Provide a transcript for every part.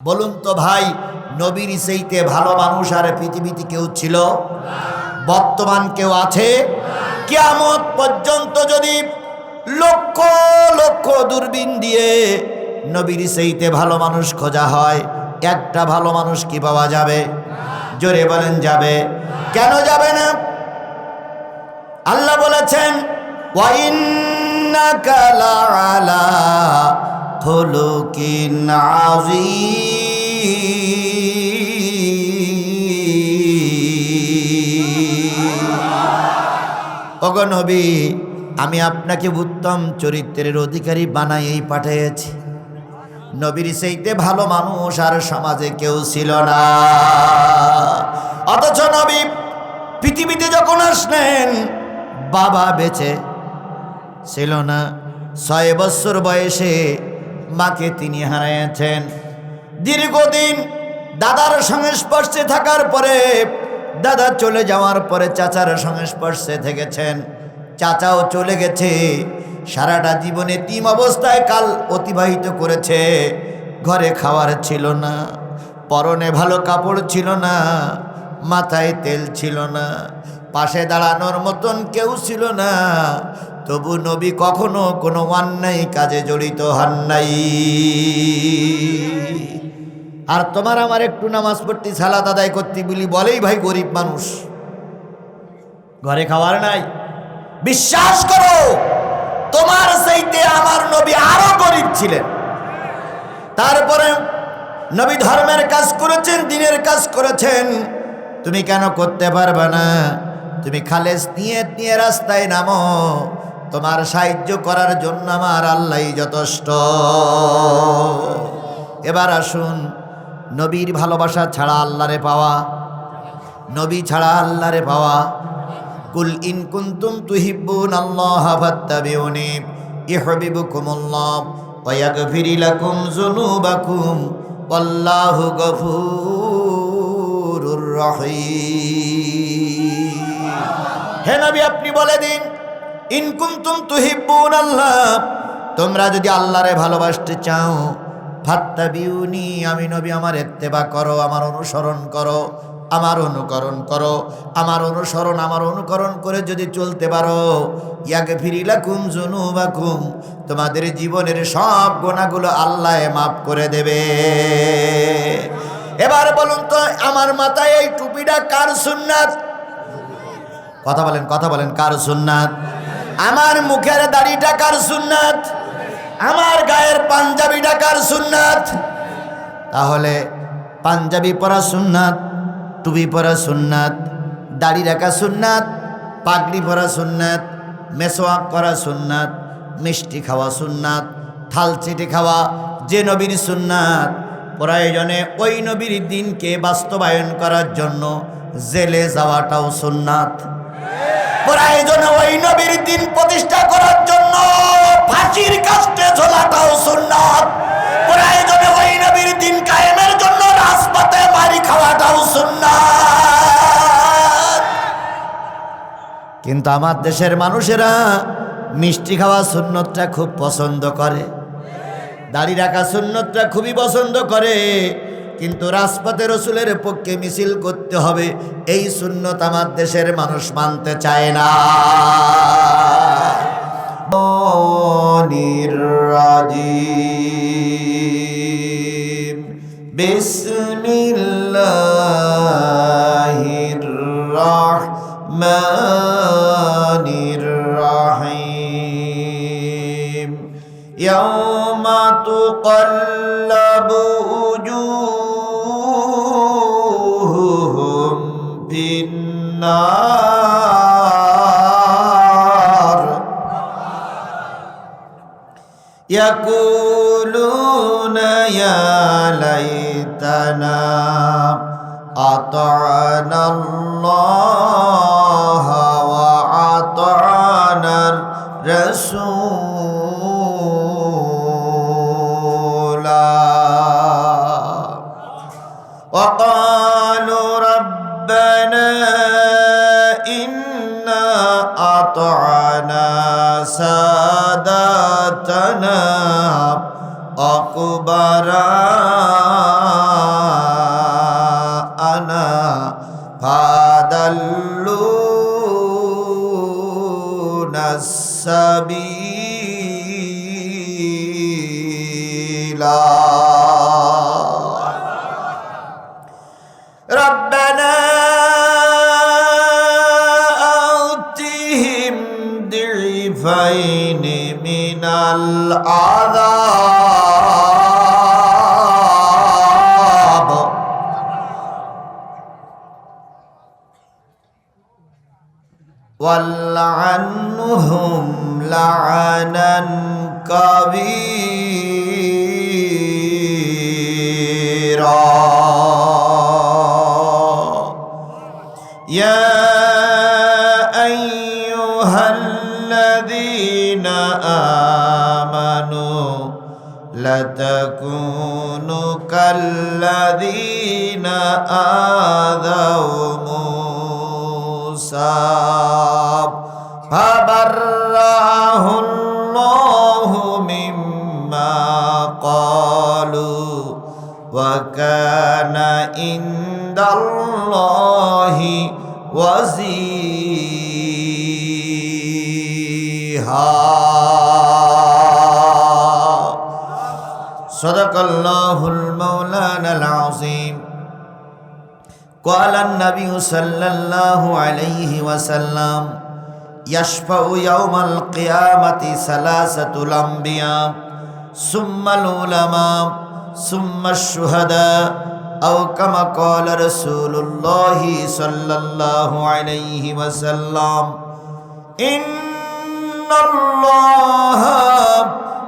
বলুন তো ভাই, নবীর সেইতে ভালো মানুষ আর পৃথিবীতে কেউ ছিল? বর্তমান কেউ আছে? কিয়ামত পর্যন্ত যদি লক্ষ লক্ষ দূরবীন দিয়ে নবীর সেইতে ভালো মানুষ খোঁজা হয়, একটা ভালো মানুষ কি পাওয়া যাবে? জোরে বলেন, যাবে। কেন যাবে না? আল্লাহ বলেছেন লাআলা খুলুকিন আযীম ওগো নবী, আমি আপনাকে উত্তম চরিত্রের অধিকারী বানাইয়েই পাঠিয়েছি। নবীর সেইতে ভালো মানুষ আর সমাজে কেউ ছিল না। অথচ নবী পৃথিবীতে যখন আসলেন, বাবা বেঁচে ছিল না। ছয় বছর বয়সে মাকে তিনি হারিয়েছেন দীর্ঘদিন দাদার সংস্পর্শে থাকার পরে দাদা চলে যাওয়ার পরে চাচার সংস্পর্শে থেকেছেন। চাচাও চলে গেছে। সারাটা জীবনে তিম অবস্থায় কাল অতিবাহিত করেছে। ঘরে খাওয়ার ছিল না, পরনে ভালো কাপড় ছিল না, মাথায় তেল ছিল না, পাশে দাঁড়ানোর মতন কেউ ছিল না তবু নবী কখনো কোনো অন্যায় কাজে জড়িত হন নাই। আর তোমার আমার একটু নামাজ পড়তে সালাদ আদায় করতে বলি, বলেই ভাই গরিব মানুষ। ঘরে খাওয়ার নাই। বিশ্বাস করো, তোমার সেইতে আমার নবী আরও গরিব ছিলেন। তারপরে নবী ধর্মের কাজ করেছেন, দিনের কাজ করেছেন। তুমি কেন করতে পারবে না? তুমি খালেস নিয়ে নিয়ে রাস্তায় নামো। তোমার সাহায্য করার জন্য আমার আল্লাহ যথেষ্ট। এবার আসুন, নবীর ভালোবাসা ছাড়া আল্লাহরে পাওয়া, নবী ছাড়া আল্লাহরে পাওয়া। কুল ইন কুনতুম তুহিব্বুন আল্লাহ ফাত্তাবিউনি, ইউহিব্বুকুমুল্লাহ ওয়া ইয়াগফির লাকুম যুনুবাকুম, ওয়াল্লাহু গফুরুর রহিম। হে নবী, আপনি বলে দিন ইন কুনতুম তুহিব্বুন আল্লাহ তোমরা যদি আল্লাহরে ভালোবাসতে চাও, ফাত্তাবিউনি, আমি নবী আমার এত্তেবা করো, আমার অনুসরণ করো, আমার অনুকরণ করো, আমার অনুসরণ, আমার অনুকরণ করে যদি চলতে পারো ইয়াকে ফিরিলা কুম জুনু বা জুনুবাকুম তোমাদের জীবনের সব গোনাগুলো আল্লাহ মাফ করে দেবে। এবার বলুন তো, আমার মাথায় এই টুপিটা কার সুন্নাত? কথা বলেন কথা বলেন, কার সুন্নাত? আমার মুখের দাড়ি কার সুন্নাত? আমার গায়ের পাঞ্জাবি কার সুন্নাত? তাহলে পাঞ্জাবি পরা সুন্নাত, টুপি পরা সুন্নাত, দাড়ি রাখা সুন্নাত, পাগড়ি পরা সুন্নাত মেসোয়াক করা সুন্নাত, মিষ্টি খাওয়া সুন্নাত, থাল চিটে খাওয়া যে নবীর সুন্নাত। প্রয়োজনে ওই নবীর দিনকে বাস্তবায়ন করার জন্য জেলে যাওয়াটাও সুন্নাত। প্রয়োজনে ওই নবীর দিন প্রতিষ্ঠা করার জন্য। ফাঁসির কাস্টে ঝোলাটাও সুন্নাত। প্রয়োজনে ওই নবীর দিন কায়েমের জন্য রাজপথে মারি খাওয়াটাও সুন্নাত। কিন্তু আমার দেশের মানুষেরা মিষ্টি খাওয়া সুন্নতটা খুব পছন্দ করে। দাড়ি রাখা সুন্নতটা খুবই পছন্দ করে। কিন্তু রাজপথে রসুলের পক্ষে মিছিল করতে হবে, এই শূন্যত আমার দেশের মানুষ মানতে চায় না। রাজিম বিসমিল্লাহির রহমানির রহিম। ইয়াউমা তুকাল্লাবু النار. يقولون يا ليتنا أطعنا الله وأطعنا الرسول. أطعنا ساداتنا أقبراءنا فدلونا السبيل. ضعفين من العذاب. والعنهم لعنا كبيرا لتكونوا كالذين آذوا موسى فبرأه الله مما قالوا وكان عند الله وزيها الله المولانا العظيم. قال النبي صلى الله عليه وسلم يشفع يوم القيامة ثلاثة الأنبياء ثم العلماء ثم الشهداء أو كما قال رسول الله صلى الله عليه وسلم إن الله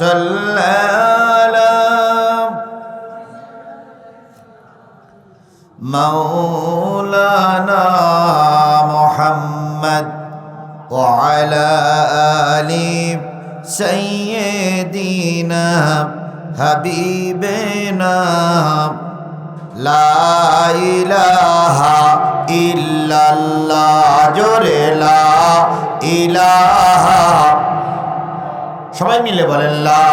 صل على مولانا محمد وعلى آل سيدنا حبيبنا. لا إله إلا الله جل لا إله সবাই মিলে বলেন, লা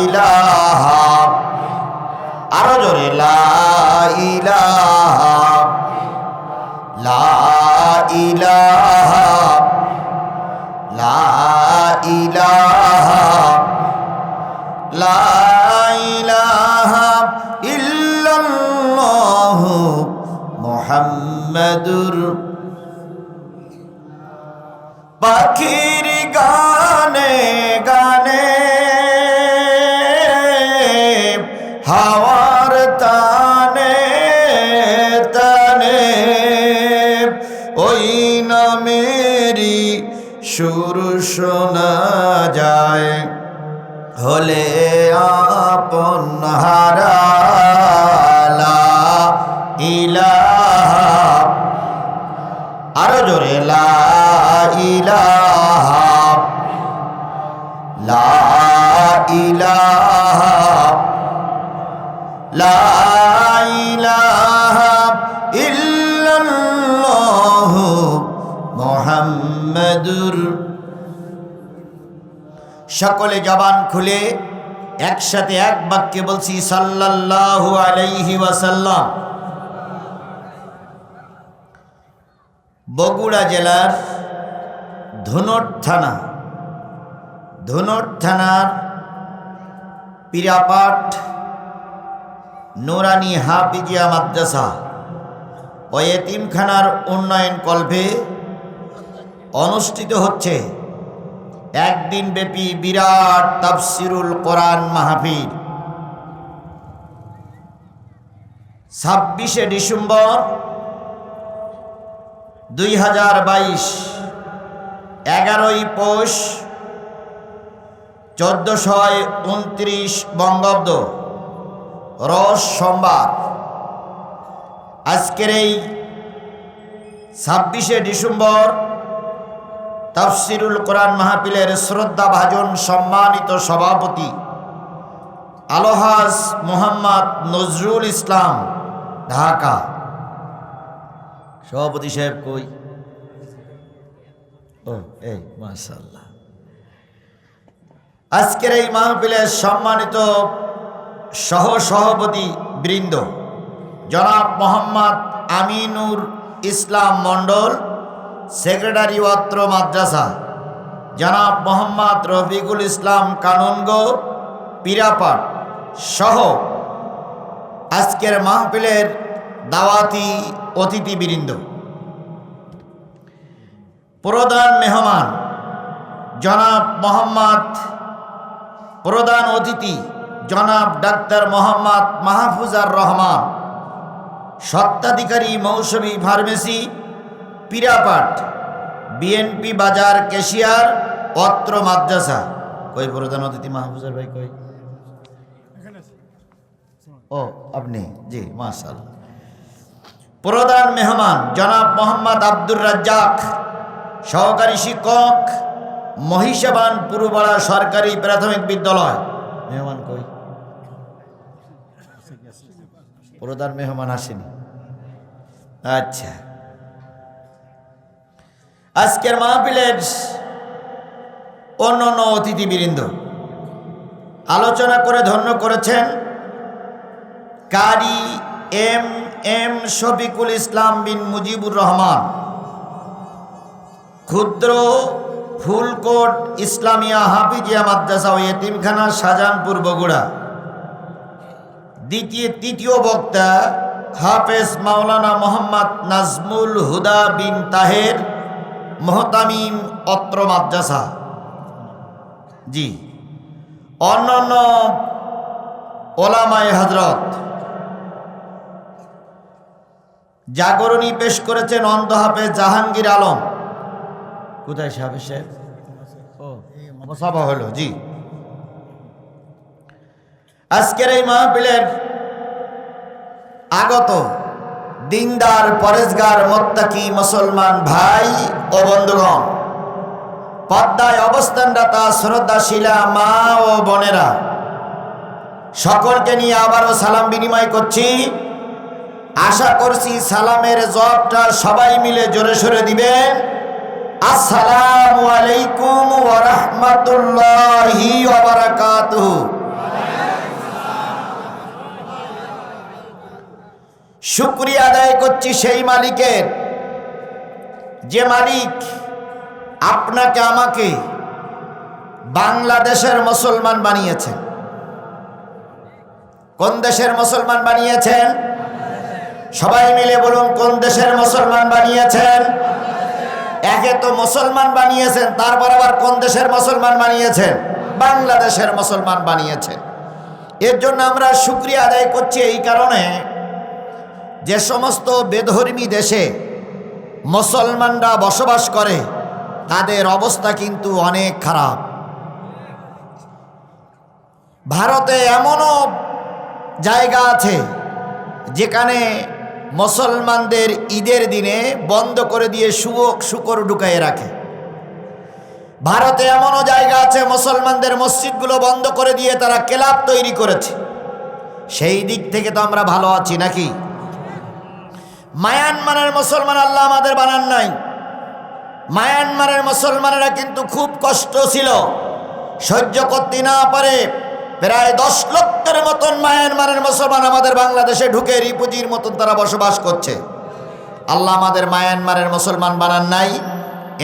ইলাহা আরও জোরে, লা ইলাহা লা ইলাহা লা ইলাহা লা ইলাহা ইল্লাল্লাহু মুহাম্মাদুর পাখির গানে সুর শোনা যায়। হলে আপন হারালা ইলাহা। আরও জোরে, লা ইলাহা। লা ইলাহা। লা ইলাহা ইল্লাল্লাহু মুহাম্মাদুর সকলে জবান খুলে একসাথে এক বাক্যে বলছি, সাল্লাল্লাহু আলাইহি ওয়াসাল্লাম। বগুড়া জেলার ধুনট থানা, ধুনট থানার পিরাপাট নোরানি হাফিজিয়া মাদ্রাসা ও এতিমখানার উন্নয়ন কল্পে অনুষ্ঠিত হচ্ছে একদিন ব্যাপী বিরাট তাফসিরুল কোরআন মাহফিল। ছাব্বিশে ডিসেম্বর দুই হাজার বাইশ, এগারোই পৌষ, চোদ্দশয় উনত্রিশ বঙ্গাব্দ রস সোমবার। আজকের এই ছাব্বিশে ডিসেম্বর তাফসিরুল কোরআন মাহফিলের শ্রদ্ধা ভাজন সম্মানিত সভাপতি আলোহাস মোহাম্মদ নজরুল ইসলাম, ঢাকা। সভাপতি সাহেব কই? ও, এই আজকের এই মাহফিলের সম্মানিত সহ সভাপতি বৃন্দ, জনাব মোহাম্মদ আমিনুর ইসলাম মণ্ডল সেক্রেটারি অত্র মাদ্রাসা। জনাব মোহাম্মদ রফিকুল ইসলাম কানুনগো, পিরাপাট সহ আজকের মাহফিলের দাওয়াতি অতিথিবৃন্দ। প্রধান মেহমান, জনাব মোহাম্মদ, প্রধান অতিথি, জনাব ডাক্তার মোহাম্মদ মাহফুজার রহমান সত্ত্বাধিকারী মৌসুমী ফার্মেসি পিরাপাট, বিএনপি বাজার কেশিয়ার অত্র মাদ্রাসা। কই প্রধান অতিথি মাহফুজার ভাই, কই? ও, আপনি, জি মাশাল প্রধান মেহমান, জনাব মোহাম্মদ আব্দুর রাজ্জাক, সহকারী শিক্ষক, মহিষাবান পুরুপাড়া সরকারি প্রাথমিক বিদ্যালয়। মেহমান কই? প্রধান মেহমান আসেনি। আচ্ছা। আজকের মাহফিলের অন্য অন্য অতিথিবৃন্দ আলোচনা করে ধন্য করেছেন কারি এম এম শফিকুল ইসলাম বিন মুজিবুর রহমান, ক্ষুদ্র ফুলকোট ইসলামিয়া হাফিজিয়া মাদ্রাসা ও এতিমখানা শাহজাহানপুর বগুড়া। দ্বিতীয়, তৃতীয় বক্তা হাফেজ মাওলানা মোহাম্মদ নাজমুল হুদা বিন তাহের মোহতামিম অত্র মাদ্রাসা। জি। অন্যান্য ওলামায় হজরত জাগরণী পেশ করেছেন অন্ধ হাফেজ জাহাঙ্গীর আলম। কোথায় সাহেব? সাহেব হলো, জি। আজকের এই মাহফিলের আগত দিনদার, পরেজগার, মোত্তাকি, মুসলমান ভাই ও বন্ধুগণ, পদ্মায় অবস্থানরতা শ্রদ্ধাশীলা মা ও বোনেরা, সকলকে নিয়ে আবারও সালাম বিনিময় করছি। আশা করছি সালামের জবটা সবাই মিলে জোরে সরে দিবেন আসসালামু আলাইকুম ওয়া রাহমাতুল্লাহি ওয়া বারাকাতুহু শুক্রিয়া আদায় করছি সেই মালিকের। যে মালিক আপনাকে আমাকে বাংলাদেশের মুসলমান বানিয়েছেন। কোন দেশের মুসলমান বানিয়েছেন? সবাই মিলে বলুন, কোন দেশের মুসলমান বানিয়েছেন? একে তো মুসলমান বানিয়েছেন, তারপর আবার কোন দেশের মুসলমান বানিয়েছেন? বাংলাদেশের মুসলমান বানিয়েছেন। এর জন্য আমরা শুক্রিয়া আদায় করছি এই কারণে যে সমস্ত বেধর্মী দেশে মুসলমানরা বসবাস করে, তাদের অবস্থা কিন্তু অনেক খারাপ। ভারতে এমনও জায়গা আছে, যেখানে মুসলমানদের ঈদের দিনে বন্ধ করে দিয়ে শুয়োক শুকর ঢুকাইয়ে রাখে। ভারতে এমনও জায়গা আছে, মুসলমানদের মসজিদগুলো বন্ধ করে দিয়ে তারা ক্লাব তৈরি করেছে। সেই দিক থেকে তো আমরা ভালো আছি নাকি? মায়ানমারের মুসলমান আল্লাহ আমাদের বানান নাই। মায়ানমারের মুসলমানেরা কিন্তু খুব কষ্ট ছিল। সহ্য করতে না পারে প্রায় দশ লক্ষের মতন মায়ানমারের মুসলমান আমাদের বাংলাদেশে ঢুকে রিপুজির মতন তারা বসবাস করছে। আল্লাহ আমাদের মায়ানমারের মুসলমান বানান নাই,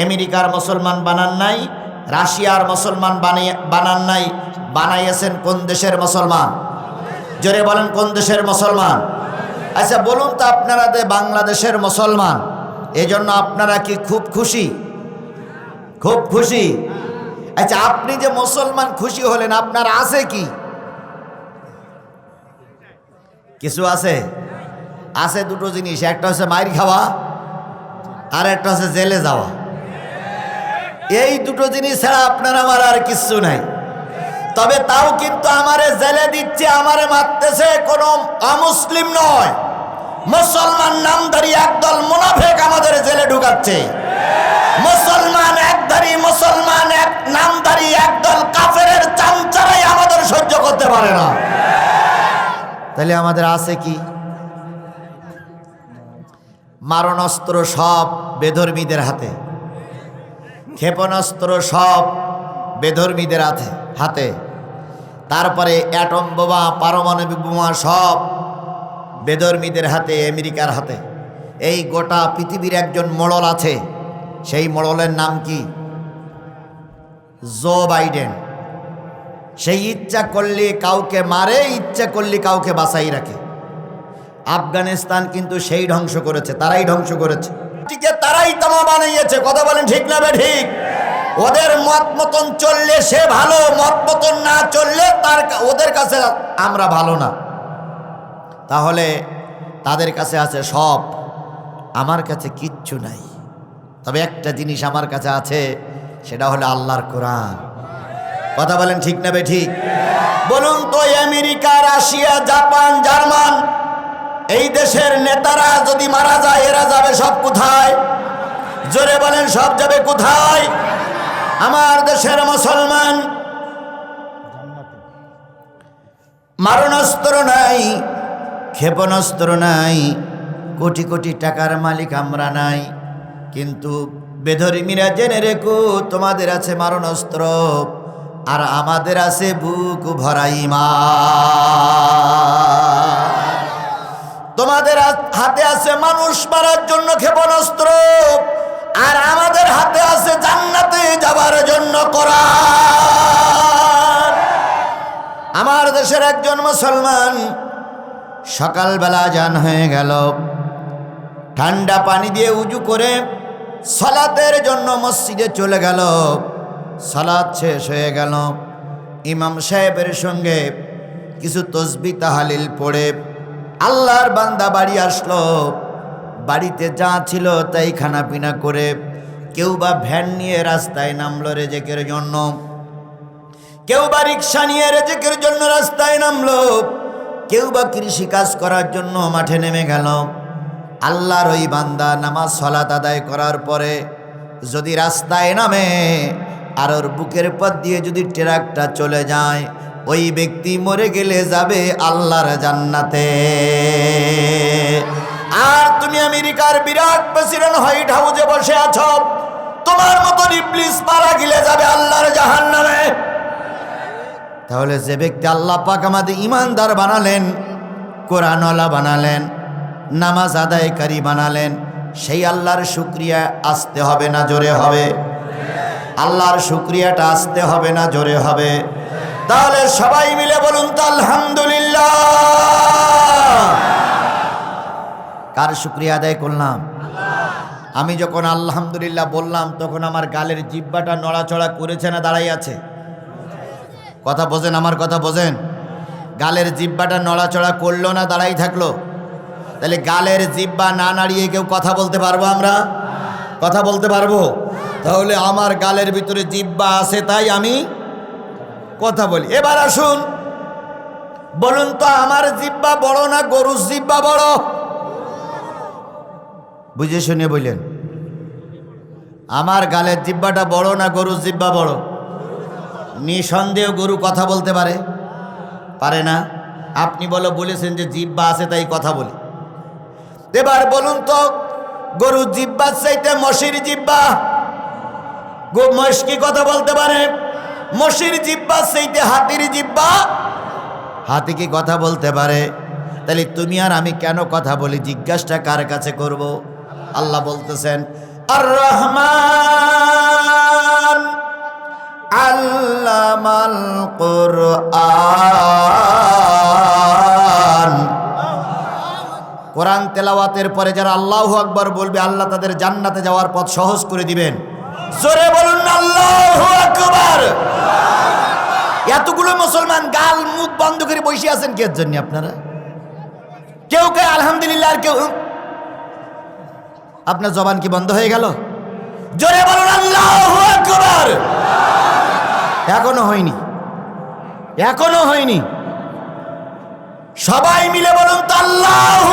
আমেরিকার মুসলমান বানান নাই, রাশিয়ার মুসলমান বানিয়ে বানান নাই, বানাইয়েছেন কোন দেশের মুসলমান? জোরে বলেন কোন দেশের মুসলমান? আচ্ছা বলুন তো আপনারা যে বাংলাদেশের মুসলমান, এজন্য আপনারা কি খুব খুশি? খুব খুশি? আচ্ছা আপনি যে মুসলমান খুশি হলেন, আপনার আছে কি? কিছু আছে? আছে দুটো জিনিস, একটা হচ্ছে মাইর খাওয়া, আর একটা হচ্ছে জেলে যাওয়া। এই দুটো জিনিস ছাড়া আপনার আমার আর কিচ্ছু নাই। তবে তাও কিন্তু আমারে জেলে দিচ্ছে, আমারে মারতেছে কোনো অমুসলিম নয়। মুসলমান নামধারী একদল মুনাফেক আমাদের জেলে ঢুকাচ্ছে। মুসলমান একধারী, মুসলমান এক নামধারী একদল কাফেরের চামচারাই আমাদের সহ্য করতে পারে না। তাহলে আমাদের আছে কি? মারণাস্ত্র সব বেধর্মীদের হাতে। ক্ষেপণাস্ত্র সব বেধর্মীদের হাতে হাতে। তারপরে অ্যাটম, বোমা, পারমাণবিক বোমা সব বেধর্মীদের হাতে, আমেরিকার হাতে। এই গোটা পৃথিবীর একজন মোড়ল আছে। সেই মোড়লের নাম কি? Joe Biden. সেই ইচ্ছা করলে কাউকে মারে, ইচ্ছা করলে কাউকে বাঁচাই রাখে। আফগানিস্তান কিন্তু সেই ধ্বংস করেছে, তারাই ধ্বংস করেছে। তারাই তামা বানিয়েছে, কথা বলেন ঠিক না ঠিক? ওদের মত মতন চললে সে ভালো, মত মতন না চললে তার ওদের কাছে আমরা ভালো না। তাহলে তাদের কাছে আছে সব, আমার কাছে কিচ্ছু নাই। তবে একটা জিনিস আমার কাছে আছে, সেটা হলো আল্লাহর কোরআন। কথা বলেন ঠিক না ঠিক? বলুন তো আমেরিকা, রাশিয়া, জাপান, জার্মান, এই দেশের নেতারা যদি মারা যায়, এরা যাবে সব কোথায়? জোরে বলেন সব যাবে কোথায়? আমার দেশের মুসলমান, মারণাস্ত্র নাই, ক্ষেপণাস্ত্র নাই, কোটি কোটি টাকার মালিক আমরা নাই, কিন্তু বেধর্মীরা জেনে রেখো, তোমাদের আছে মারণাস্ত্র, আর আমাদের আছে বুক ভরাই মা তোমাদের হাতে আছে মানুষ মারার জন্য ক্ষেপণাস্ত্র। আর আমাদের হাতে আছে জান্নাতে যাবার জন্য কোরআন। আমার দেশের একজন মুসলমান সকালবেলা জান হয়ে গেল। ঠান্ডা পানি দিয়ে উজু করে সলাতের জন্য মসজিদে চলে গেল। সলাৎ শেষ হয়ে গেল। ইমাম সাহেবের সঙ্গে কিছু তসবি তাহালিল পড়ে আল্লাহর বান্দা বাড়ি আসলো। বাড়িতে যা ছিল তাই খানা পিনা করে কেউ বা ভ্যান নিয়ে রাস্তায় নামলো রেজেকের জন্য। কেউ বা রিক্সা নিয়ে রেজেকের জন্য রাস্তায় নামলো। কেউ বা কৃষি কাজ করার জন্য মাঠে নেমে গেল। আল্লাহর ওই বান্দা নামাজ সলাত আদায় করার পরে যদি রাস্তায় নামে, আর ওর বুকের পথ দিয়ে যদি ট্রাকটা চলে যায়, ওই ব্যক্তি মরে গেলে যাবে আল্লাহর জান্নাতে। আর তুমি আমেরিকার বিরাট প্রেসিডেন্ট হোয়াইট হাউসে বসে আছো। তোমার মতো ইবলিস মারা গিলে যাবে আল্লাহর জাহান্নামে। তাহলে যে ব্যক্তি আল্লাহ পাক আমাদের ইমানদার বানালেন, কোরআনওয়ালা বানালেন, নামাজ আদায়কারী বানালেন, সেই আল্লাহর শুক্রিয়া আসতে হবে না, জোরে হবে। আল্লাহর শুক্রিয়াটা আসতে হবে না, জোরে হবে। তাহলে সবাই মিলে বলুন তো আলহামদুলিল্লাহ। কার শুক্রিয়া আদায় করলাম? আমি যখন আলহামদুলিল্লাহ বললাম, তখন আমার গালের জিব্বাটা নড়াচড়া করেছে না দাঁড়াই আছে? কথা বোঝেন, আমার কথা বোঝেন? গালের জিব্বাটা নড়াচড়া করল না দাঁড়াই থাকল? তাহলে গালের জিব্বা না নাড়িয়ে কেউ কথা বলতে পারব আমরা? কথা বলতে পারব? তাহলে আমার গালের ভিতরে জিব্বা আছে, তাই আমি কথা বলি। এবার আসুন, বলুন তো আমার জিব্বা বড় না গরুর জিব্বা বড়? বুঝে শুনে বললেন, আমার গালের জিব্বাটা বড় না গরুর জিব্বা বড়? নিঃসন্দেহ গরু কথা বলতে পারে। পারে না। আপনি বলো বলেছেন যে জিব্বা আছে তাই কথা বলি। এবার বলুন তো গরু জিব্বার চাইতে মশির জিব্বা, গো- মহিষ কি কথা বলতে পারে? মশির জিব্বা চাইতে হাতির জিব্বা? হাতি কি কথা বলতে পারে? তাহলে তুমি আর আমি কেন কথা বলি? জিজ্ঞাসটা কার কাছে করব? আল্লাহ বলতেছেন আর রহমান আল্লামাল কোরআন। কোরআন তেলাওয়াতের পরে যারা আল্লাহ আকবর বলবে, আল্লাহ তাদের জান্নাতে যাওয়ার পথ সহজ করে দিবেন। জোরে বলুন, আল্লাহ আকবর! এতগুলো মুসলমান গাল মুখ বন্ধ করে বসে আছেন কে জন্য আপনারা? কেউ কে আলহামদুলিল্লাহ, আর কেউ। আপনার জবান কি বন্ধ হয়ে গেল? জোরে বলুন, আল্লাহ এখনও হয়নি। এখনও হয়নি। সবাই মিলে বলুন আল্লাহ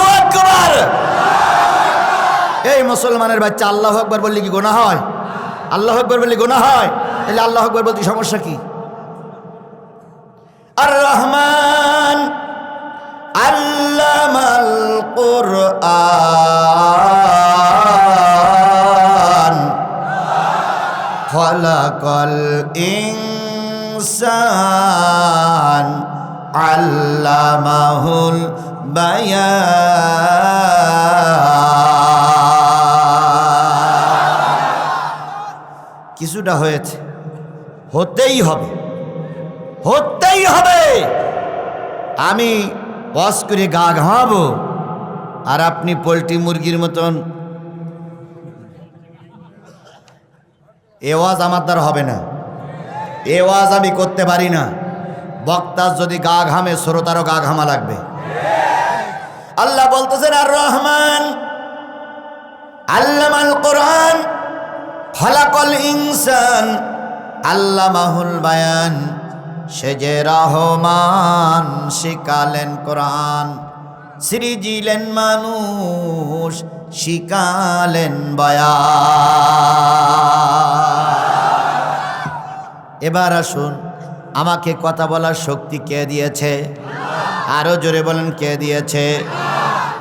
এই মুসলমানের বাচ্চা আল্লাহ আকবার বললে কি গোনা হয়? আল্লাহ আকবার বললে গোনা হয়? তাহলে আল্লাহ আকবার বলতে সমস্যা কি? আর রহমান আল্লামাল খলাকল ইনসান আল্লামাহুল বায়ান কিছুটা হয়েছে। হতেই হবে। হতেই হবে। আমি ওয়াশ করে গা ঘামাবো। আর আপনি পোলট্রি মুরগির মতন এ ওয়াজ আমার দ্বারা হবে না। এ ওয়াজ আমি করতে পারি না। বক্তার যদি গা ঘামে, শ্রোতারও গা ঘামা লাগবে। আল্লাহ বলতেছেন আর রহমান আল্লামাল কোরআন ফলাকল ইনসান, আল্লামাহুল বায়ান, সে যে রহমান শিকালেন কোরআন, সৃজিলেন মানুষ শিকালেন বয়ান। এবার আসুন, আমাকে কথা বলার শক্তি কে দিয়েছে? আরও জোরে বলেন, কে দিয়েছে?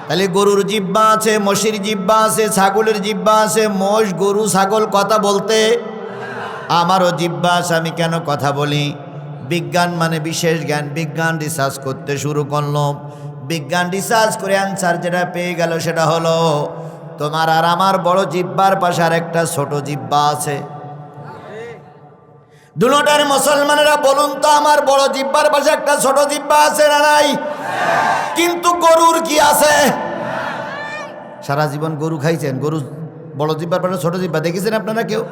তাহলে গরুর জিব্বা আছে মশির জিব্বা আছে, ছাগলের জিব্বা আছে, মোষ, গরু, ছাগল কথা বলতে। আমারও জিব্বা আছে, আমি কেন কথা বলি? বিজ্ঞান মানে বিশেষ জ্ঞান, বিজ্ঞান রিসার্চ করতে শুরু করলাম। বিজ্ঞান রিসার্চ করে অ্যান্সার যেটা পেয়ে গেল সেটা হলো, তোমার আর আমার বড় জিব্বার পাশে আর একটা ছোট জিব্বা আছে। দুটার মুসলমানেরা বলুন তো, আমার বড় জিব্বার পাশে একটা ছোট জিব্বা আছে না নাই? কিন্তু গরুর কি আছে? সারা জীবন গরু খাইছেন, গরু বড় জিব্বার পাশে ছোট জিব্বা দেখেছেন আপনারা কেউ?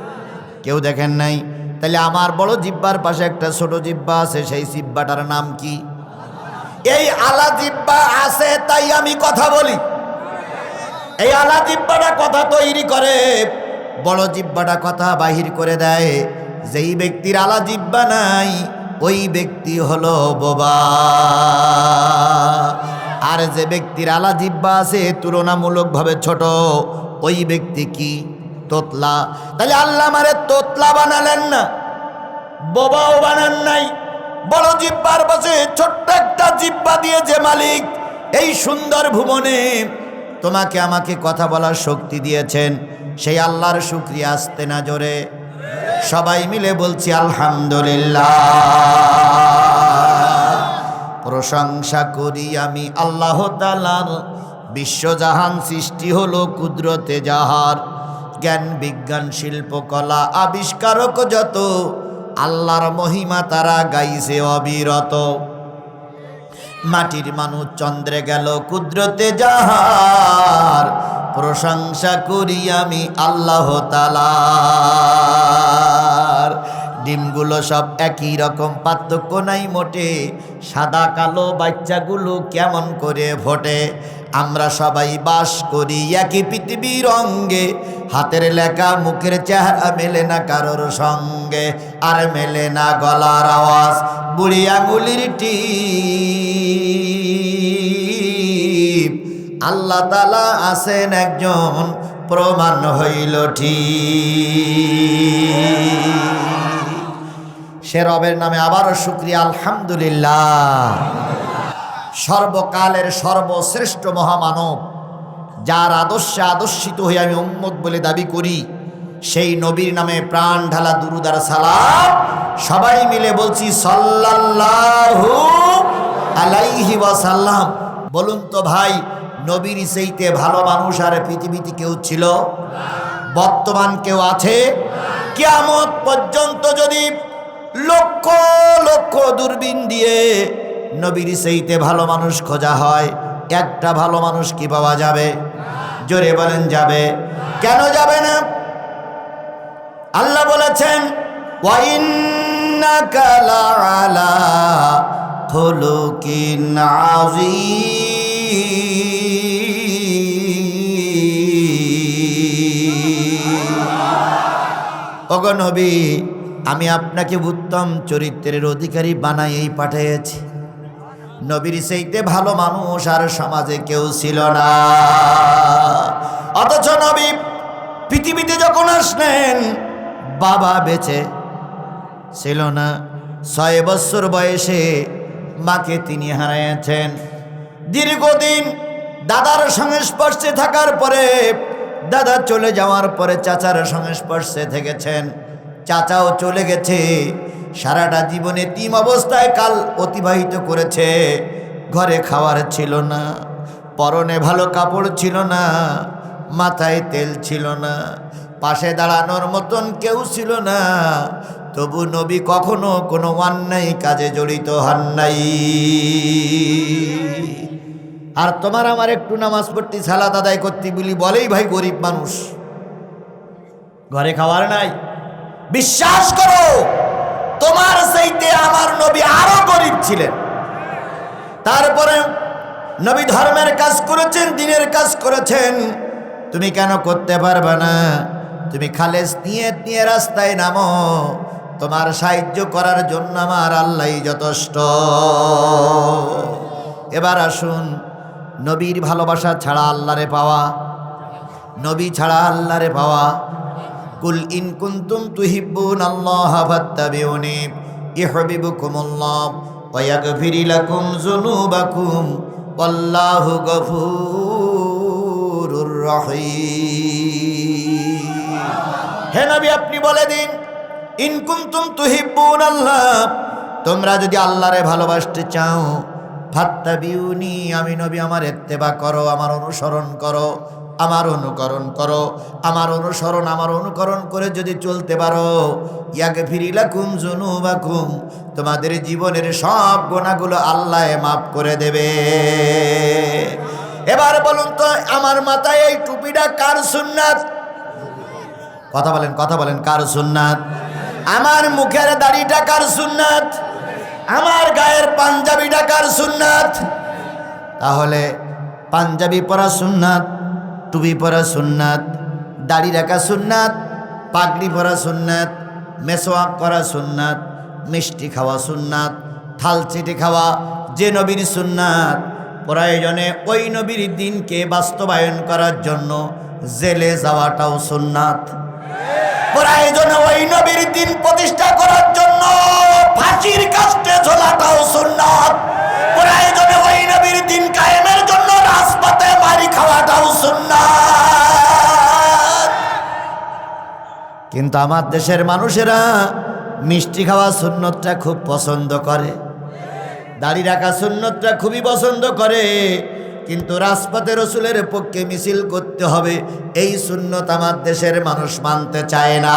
কেউ দেখেন নাই। তাহলে আমার বড় জিব্বার পাশে একটা ছোট জিব্বা আছে, সেই জিব্বাটার নাম কি? এই আলা জিব্বা আছে তাই আমি কথা বলি। এই আলা জিব্বাটা কথা তৈরি করে, বড় জিব্বাটা কথা বাহির করে দেয়। যেই ব্যক্তির আলা জিব্বা নাই, ওই ব্যক্তি হলো বোবা। আর যে ব্যক্তির আলা জিব্বা আছে, তুলনামূলকভাবে ছোট, ওই ব্যক্তি কি? তোতলা। তাহলে আল্লাহ মারে তোতলা বানালেন না, বোবাও বানান নাই। বড় জিব্বার পাশে ছোট্ট একটা জিব্বা দিয়ে যে মালিক, এই সুন্দর ভুবনে তোমাকে আমাকে কথা বলার শক্তি দিয়েছেন। সেই আল্লাহর শুক্রিয়া আসতে না জোরে। সবাই মিলে বলছি, আলহামদুলিল্লাহ। প্রশংসা করি আমি আল্লাহ তালার বিশ্বজাহান সৃষ্টি হলো কুদরতে যাহার। জ্ঞান, বিজ্ঞান, শিল্পকলা, আবিষ্কারক যত, আল্লাহর মহিমা তারা গাইছে অবিরত। মাটির মানুষ চন্দ্রে গেল কুদরতে যাহার। প্রশংসা করি আমি আল্লাহ তালার ডিমগুলো সব একই রকম, পার্থক্য নাই মোটে। সাদা কালো বাচ্চাগুলো কেমন করে ফোটে আমরা সবাই বাস করি একই পৃথিবীর অঙ্গে। হাতের লেখা, মুখের চেহারা মেলে না কারোর সঙ্গে। আর মেলে না গলার আওয়াজ, বুড়ি আঙুলির টিপ। আল্লাহ তালা আছেন একজন, প্রমাণ হইল ঠিক। সে রবের নামে আবারও শুক্রিয়া, আলহামদুলিল্লাহ। সর্বকালের সর্বশ্রেষ্ঠ মহামানব, যার আদর্শে আদর্শিত হয়ে আমি উম্মত বলে দাবি করি, সেই নবীর নামে প্রাণ ঢালা দুরুদার সালাম সবাই মিলে বলছি, সাল্লাল্লাহু আলাইহি ওয়াসাল্লাম। বলুন তো ভাই, নবীর সেইতে ভালো মানুষ আর পৃথিবীতে কেউ ছিল? বর্তমান কেউ আছে? কেয়ামত পর্যন্ত যদি লক্ষ লক্ষ দূরবীন দিয়ে নবীর সেইতে ভালো মানুষ খোঁজা হয়। একটা ভালো মানুষ কি পাওয়া যাবে? জোরে বলেন, যাবে। কেন যাবে না? আল্লাহ বলেছেন ওয়াইন্নাকা আমি আপনাকে উত্তম চরিত্রের অধিকারী বানাইয়েই পাঠিয়েছি। নবীর সেইতে ভালো মানুষ আর সমাজে কেউ ছিল না। অথচ নবী পৃথিবীতে যখন আসলেন, বাবা বেঁচে ছিল না। ছয় বছর বয়সে মাকে তিনি হারিয়েছেন দীর্ঘদিন দাদার সংস্পর্শে থাকার পরে, দাদা চলে যাওয়ার পরে চাচার সংস্পর্শে থেকেছেন। চাচাও চলে গেছে। সারাটা জীবনে তিম অবস্থায় কাল অতিবাহিত করেছে। ঘরে খাওয়ার ছিল না, পরনে ভালো কাপড় ছিল না, মাথায় তেল ছিল না, পাশে দাঁড়ানোর মতন কেউ ছিল না। তবু নবী কখনো কোনো অন্যায় কাজে জড়িত হন নাই। আর তোমার আমার একটু নামাজ পড়তে সালাদ আদায় করতে বলি, বলেই ভাই গরিব মানুষ। ঘরে খাওয়ার নাই। বিশ্বাস করো, তোমার সেইতে আমার নবী আরও গরিব ছিলেন। তারপরে নবী ধর্মের কাজ করেছেন, দিনের কাজ করেছেন। তুমি কেন করতে পারবে না? তুমি খালেস নিয়ে নিয়ে রাস্তায় নামো। তোমার সাহায্য করার জন্য আমার আল্লাহ যথেষ্ট। এবার আসুন, নবীর ভালোবাসা ছাড়া আল্লাহরে পাওয়া, নবী ছাড়া আল্লাহরে পাওয়া কুল ইন কুনতুম তুহিব্বুন আল্লাহ ফাত্তাবিউনি ইউহিব্বুকুমুল্লাহ ওয়া ইয়াগফির লাকুম যুনুবাকুম ওয়াল্লাহু গফুরুর রহিম। হে নবী, আপনি বলে দিন, ইন কুনতুম তুহিব্বুন আল্লাহ, তোমরা যদি আল্লাহরে ভালোবাসতে চাও, ফাত্তাবিউনি, আমি নবী, আমার এত্তেবা করো, আমার অনুসরণ করো। আমার অনুকরণ করো। আমার অনুসরণ, আমার অনুকরণ করে যদি চলতে পারো ইয়াকে ফিরিলা কুম জুনু বা জুনুবাকুম তোমাদের জীবনের সব গোনাগুলো আল্লাহ মাফ করে দেবে। এবার বলুন তো, আমার মাথায় এই টুপিটা কার সুন্নাত? কথা বলেন কথা বলেন, কার সুন্নাত? আমার মুখের দাড়িটা কার সুন্নাত? আমার গায়ের পাঞ্জাবিটা কার সুন্নাত? তাহলে পাঞ্জাবি পরা সুন্নাত? টুপি পরা সুন্নাত, দাড়ি রাখা সুন্নাত, পাগড়ি পরা সুন্নাত, মেসোয়াক করা সুন্নাত, মিষ্টি খাওয়া সুন্নাত, থাল চেটে খাওয়া যে নবীর সুন্নাত, প্রয়োজনে ওই নবীর দিনকে বাস্তবায়ন করার জন্য জেলে যাওয়াটাও সুন্নাত। প্রয়োজনে ওই নবীর দিন প্রতিষ্ঠা করার জন্য ফাঁসির কাস্টে ঝোলাটাও সুন্নাত। প্রয়োজনে ওই নবীর দিন কায়েমের জন্য বাড়ি খাওয়াটাও সুন্নাত। কিন্তু আমার দেশের মানুষেরা মিষ্টি খাওয়া সুন্নতটা খুব পছন্দ করে। দাড়ি রাখা সুন্নতটা খুবই পছন্দ করে। কিন্তু রাজপথে রসুলের পক্ষে মিছিল করতে হবে, এই সুন্নত আমার দেশের মানুষ মানতে চায় না।